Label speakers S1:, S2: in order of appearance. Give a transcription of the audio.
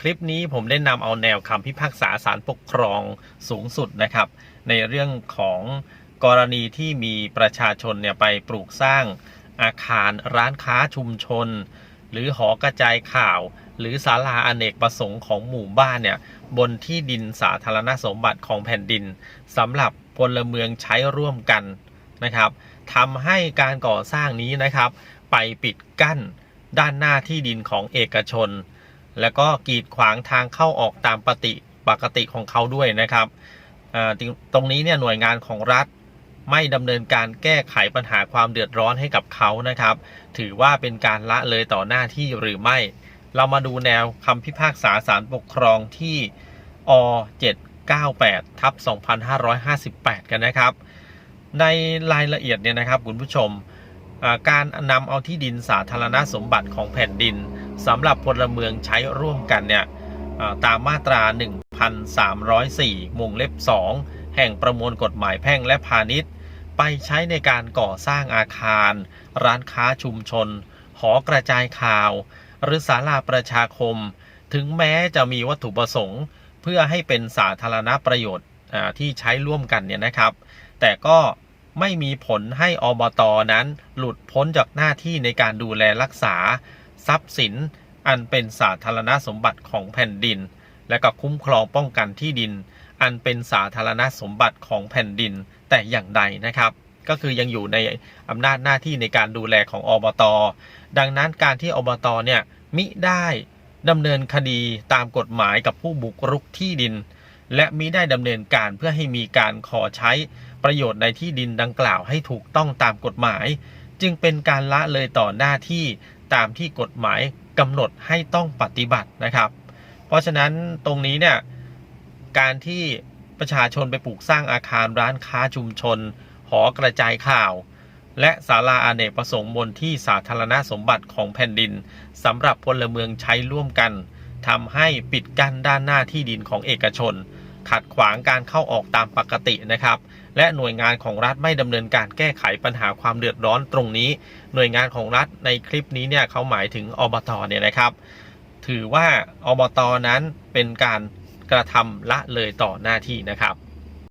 S1: คลิปนี้ผมได้นำเอาแนวคำพิพากษาศาลปกครองสูงสุดนะครับ ในเรื่องของกรณีที่มีประชาชนเนี่ยไปปลูกสร้างอาคารร้านค้าชุมชน หรือหอกระจายข่าว หรือศาลาอเนกประสงค์ของหมู่บ้านเนี่ยบนที่ดินสาธารณสมบัติของแผ่นดินสำหรับพลเมืองใช้ร่วมกันนะครับทำให้การก่อสร้างนี้นะครับ ไปปิดกั้นด้านหน้าที่ดินของเอกชน แล้วก็กีดขวางทางเข้าออกตามปฏิปกติของเขาด้วยนะครับตรงนี้เนี่ยหน่วยงานของรัฐไม่ดำเนินการแก้ไขปัญหาความเดือดร้อนให้กับเขานะครับ ถือว่าเป็นการละเลยต่อหน้าที่หรือไม่ เรามาดูแนวคำพิพากษาศาลปกครองที่อ798ทับ2558 กันนะครับ ในรายละเอียดเนี่ยนะครับคุณผู้ชมการนำเอาที่ดินสาธารณสมบัติของแผ่นดิน สำหรับพลเมืองใช้ร่วมกันเนี่ยอ่าตามมาตรา 1304วงเล็บ 2 แห่งประมวลกฎหมายแพ่งและพาณิชย์ ไปใช้ในการก่อสร้างอาคาร ร้านค้าชุมชน หอกระจายข่าว หรือศาลาประชาคม ถึงแม้จะมีวัตถุประสงค์ เพื่อให้เป็นสาธารณประโยชน์ที่ใช้ร่วมกันเนี่ยนะครับ แต่ก็ไม่มีผลให้อบตนั้นหลุดพ้นจากหน้าที่ในการดูแลรักษา ทรัพย์สิน อันเป็นสาธารณสมบัติของแผ่นดิน และก็คุ้มครองป้องกันที่ดิน อันเป็นสาธารณสมบัติของแผ่นดินแต่อย่างใดนะครับก็คือยังอยู่ในอำนาจหน้าที่ในการดูแลของอบต ดังนั้นการที่อบตเนี่ยมิได้ดำเนินคดีตามกฎหมายกับผู้บุกรุกที่ดิน และมิได้ดำเนินการเพื่อให้มีการขอใช้ประโยชน์ในที่ดินดังกล่าวให้ถูกต้องตามกฎหมาย จึงเป็นการละเลยต่อหน้าที่ ตามที่กฎหมายกำหนดให้ต้องปฏิบัตินะครับ เพราะฉะนั้นตรงนี้เนี่ยการที่ประชาชนไปปลูกสร้างอาคารร้านค้าชุมชน หอกระจายข่าว และศาลาอเนกประสงค์บนที่สาธารณสมบัติของแผ่นดินสำหรับพลเมืองใช้ร่วมกันทำให้ปิดกั้นด้านหน้าที่ดินของเอกชน ขัดขวางการเข้าออกตามปกตินะครับ และหน่วยงานของรัฐไม่ดำเนินการแก้ไขปัญหาความเดือดร้อนตรงนี้ หน่วยงานของรัฐในคลิปนี้เนี่ยเขาหมายถึงอบตเนี่ยนะครับ ถือว่าอบตนั้นเป็นการกระทำละเลยต่อหน้าที่นะครับ